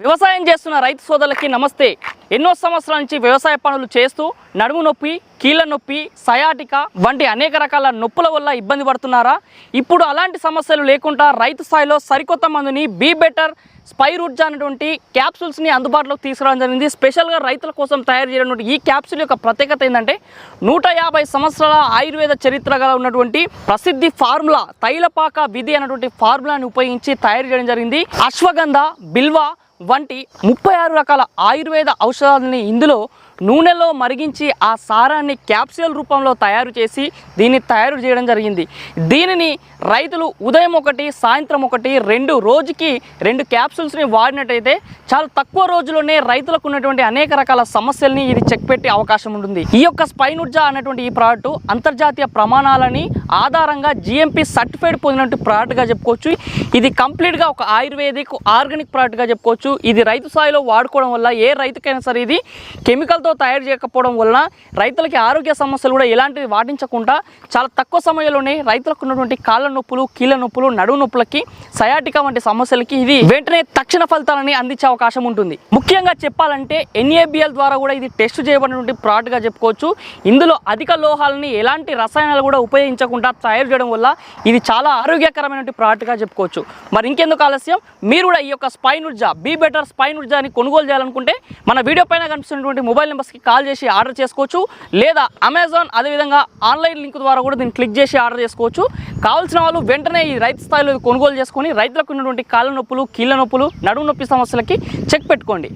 వ్యవసాయం చేస్తున్న రైతు సోదరులకి నమస్తే. ఎన్నో సంవత్సరాల నుంచి వ్యవసాయ పనులు చేస్తూ నడుము నొప్పి కీళ్ళ నొప్పి సయాటిక వంటి అనేక రకాల నొప్పుల వల్ల ఇబ్బంది పడుతున్నారా? ఇప్పుడు అలాంటి సమస్యలు లేకుండా రైతు స్థాయిలో సరికొత్త మందుని బీ బెటర్ స్పై స్పైరూర్జా అనేటువంటి క్యాప్సూల్స్ని అందుబాటులోకి తీసుకురావడం జరిగింది. స్పెషల్గా రైతుల కోసం తయారు చేయడం ఈ క్యాప్సూల్ యొక్క ప్రత్యేకత ఏంటంటే నూట యాభై సంవత్సరాల ఆయుర్వేద చరిత్ర గల ఉన్నటువంటి ప్రసిద్ధి ఫార్ములా తైలపాక విధి అనేటువంటి ఫార్ములాని ఉపయోగించి తయారు చేయడం జరిగింది. అశ్వగంధ బిల్వ వంటి ముప్పై ఆరు రకాల ఆయుర్వేద ఔషధాలని ఇందులో నూనెలో మరిగించి ఆ సారాన్ని క్యాప్సూల్ రూపంలో తయారు చేసి దీన్ని తయారు చేయడం జరిగింది. దీనిని రైతులు ఉదయం ఒకటి సాయంత్రం ఒకటి రెండు రోజుకి రెండు క్యాప్సూల్స్ని వాడినట్టయితే చాలా తక్కువ రోజుల్లోనే రైతులకు ఉన్నటువంటి అనేక రకాల సమస్యల్ని ఇది చెక్ పెట్టే అవకాశం ఉంటుంది. ఈ యొక్క స్పైనుర్జా అనేటువంటి ఈ ప్రోడక్ట్ అంతర్జాతీయ ప్రమాణాలని ఆధారంగా జిఎంపి సర్టిఫైడ్ పొందినట్టు ప్రోడక్ట్గా చెప్పుకోవచ్చు. ఇది కంప్లీట్గా ఒక ఆయుర్వేదిక్ ఆర్గానిక్ ప్రోడక్ట్గా చెప్పుకోవచ్చు. ఇది రైతు స్థాయిలో వాడుకోవడం వల్ల ఏ రైతుకైనా సరే ఇది కెమికల్ కెమికల్తో తయారు చేయకపోవడం వలన రైతులకి ఆరోగ్య సమస్యలు కూడా ఎలాంటివి వాటించకుండా చాలా తక్కువ సమయంలోనే రైతులకు ఉన్నటువంటి కాళ్ళ నొప్పులు కీళ్ళ నొప్పులు నడువు నొప్పులకి సయాటికా వంటి సమస్యలకి ఇది వెంటనే తక్షణ ఫలితాలని అందించే అవకాశం ఉంటుంది. ముఖ్యంగా చెప్పాలంటే ఎన్ఏబిఎల్ ద్వారా కూడా ఇది టెస్ట్ చేయబడినటువంటి ప్రోడక్ట్గా చెప్పుకోవచ్చు. ఇందులో అధిక లోహాలని ఎలాంటి రసాయనాలు కూడా ఉపయోగించకుండా తయారు చేయడం వల్ల ఇది చాలా ఆరోగ్యకరమైనటువంటి ప్రోడక్ట్గా చెప్పుకోవచ్చు. మరి ఇంకెందుకు ఆలస్యం? మీరు కూడా ఈ యొక్క spine Urja be better spine ఉర్జాని కొనుగోలు చేయాలనుకుంటే మన వీడియో పైన కనిపిస్తున్నటువంటి మొబైల్ నెంబర్స్కి కాల్ చేసి ఆర్డర్ చేసుకోవచ్చు. లేదా అమెజాన్ అదేవిధంగా ఆన్లైన్ లింక్ ద్వారా కూడా దీన్ని క్లిక్ చేసి ఆర్డర్ చేసుకోవచ్చు. కావాల్సిన వాళ్ళు వెంటనే ఈ రైతు స్థాయిలో కొనుగోలు చేసుకొని రైతులకు ఉన్నటువంటి కాళ్ళ నొప్పులు కీళ్ళ నొప్పులు నడుము నొప్పి సమస్యలకి చెక్ పెట్టుకోండి.